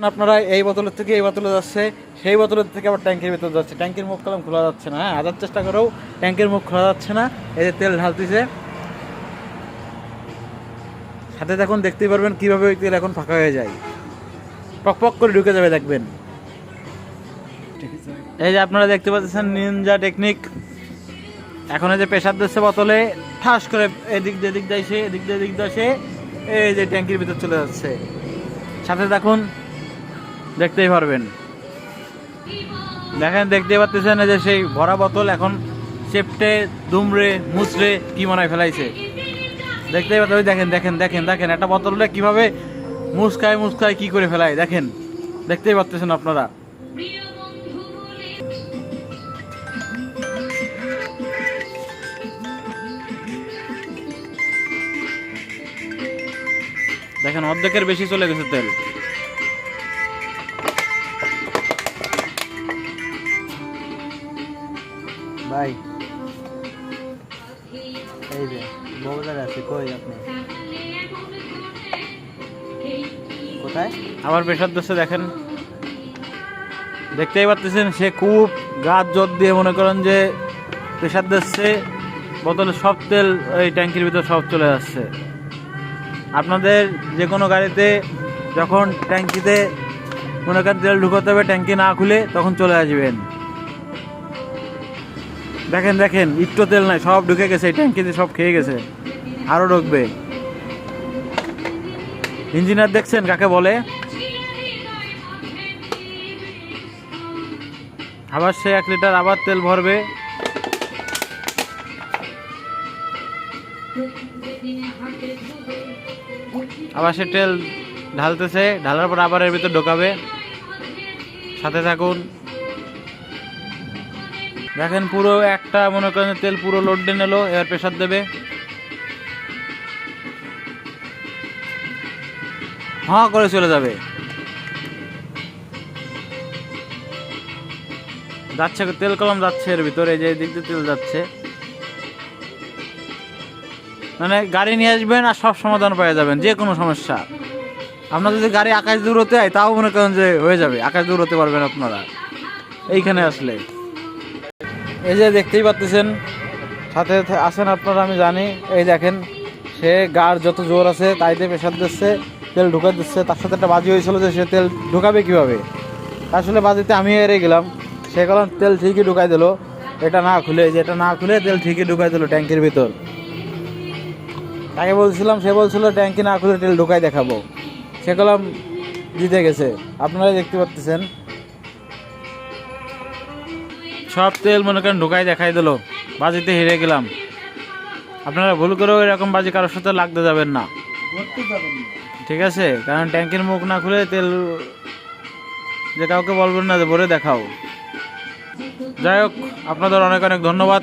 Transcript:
আপনারা এই বোতলের থেকে এই বোতলে যাচ্ছে, সেই বোতলের থেকে আবার ট্যাঙ্কের ভিতরে যাচ্ছে। ট্যাঙ্কের মুখ কলম খোলা যাচ্ছে না হ্যাঁ? হাজার চেষ্টা করেও ট্যাঙ্কের মুখ খোলা যাচ্ছে না, এই যে তেল ঢালতেছে। সাথে দেখুন, দেখতেই পারবেন কীভাবে ওই তেল এখন ফাঁকা হয়ে যায়। পক পক করে ঢুকে যাবে, দেখবেন। এই যে আপনারা দেখতে পাচ্ছেন নিনজা টেকনিক। এখন এই যে প্রেশার দিচ্ছে বোতলে, ঠাস করে এদিক দিয়ে এদিক দিয়ে এদিক দিয়ে এদিক দিয়ে এই যে ট্যাঙ্কির ভিতর চলে যাচ্ছে। সাথে দেখুন দেখতেই পারবেন। দেখেন দেখতেই পাচ্ছেন যে সেই ভরা বোতল এখন চেপটে দুমড়ে, মুচড়ে কি মনে ফেলাইছে? দেখতেই পাচ্ছেন দেখেন দেখেন দেখেন দেখেন, একটা বোতলটা কীভাবে মুসকায় মুসকায় কি করে ফেলায়, দেখেন। দেখতেই পাচ্ছেন আপনারা। দেখেন, অর্ধেকের বেশি চলে গেছে তেল। ভাই, এই যে বগুড়ার আছে, কই আপনি? কোথায়? আবার প্রেশার দিচ্ছে দেখেন। দেখতেই পাচ্ছেন সে খুব গাছ জোর দিয়ে মনে করেন যে প্রেশার দিচ্ছে বোতলে সব তেল ওই ট্যাঙ্কির ভিতর সব চলে যাচ্ছে আপনাদের যে কোনো গাড়িতে যখন ট্যাঙ্কিতে মনে করেন তেল ঢুকাতে হবে, ট্যাঙ্কি না খুলে তখন চলে আসবেন। দেখেন দেখেন, একটু তেল নাই, সব ঢুকে গেছে ট্যাঙ্কিতে সব খেয়ে গেছে আরও ঢুকবে। ইঞ্জিনিয়ার দেখছেন কাকে বলে? আবার সে এক লিটার আবার তেল ভরবে। আবার সে তেল ঢালতেছে, ঢালার পর আবার এর ভিতর ঢোকাবে। সাথে থাকুন। দেখেন পুরো একটা, মনে করেন তেল পুরো লোড নিল, এবার প্রেশার দেবে। হ্যাঁ করে চলে যাবে। যাচ্ছে তেল কলম যাচ্ছে এর ভিতরে যে দিক দিয়ে তেল যাচ্ছে। মানে গাড়ি নিয়ে আসবেন আর সব সমাধান পেয়ে যাবেন, যে কোনো সমস্যা। আপনার যদি গাড়ি আকাশ দূর হতে হয়, তাও মনে করেন যে হয়ে যাবে, আকাশ দূর হতে পারবেন আপনারা। এইখানে আসলে। এই যে দেখতেই পাচ্ছেন সাথে আছেন আপনারা, আমি জানি। এই দেখেন, সে গার যত জোর আছে তাইতে প্রেশার দিচ্ছে, তেল ঢুকা দিচ্ছে। তার সাথে একটা বাজি হয়েছিল যে সে তেল ঢুকাবে কীভাবে? আসলে বাজিতে আমি এড়ে গেলাম। সে গেলাম তেল ঠিকই ঢুকাই দিল। এটা না খুলে যে এটা না খুলে, তেল ঠিকই ঢুকাই দিল ট্যাঙ্কির ভিতর। তাকে বলছিলাম, সে বলছিল, ট্যাঙ্কি না খুলে তেল ঢুকাই দেখাবো। সে কলাম জিতে গেছে। আপনারা দেখতে পাচ্ছেন সব তেল মনে করেন ঢুকাই দেখাই দিল। বাজিতে হেরে গেলাম। আপনারা ভুল করেও এরকম বাজি কারোর সাথে লাগতে যাবেন না। ঠিক আছে? কারণ ট্যাঙ্কের মুখ না খুলে তেল যে কাউকে বলবেন না যে ভরে দেখাও। যাই হোক, আপনাদের অনেক অনেক ধন্যবাদ।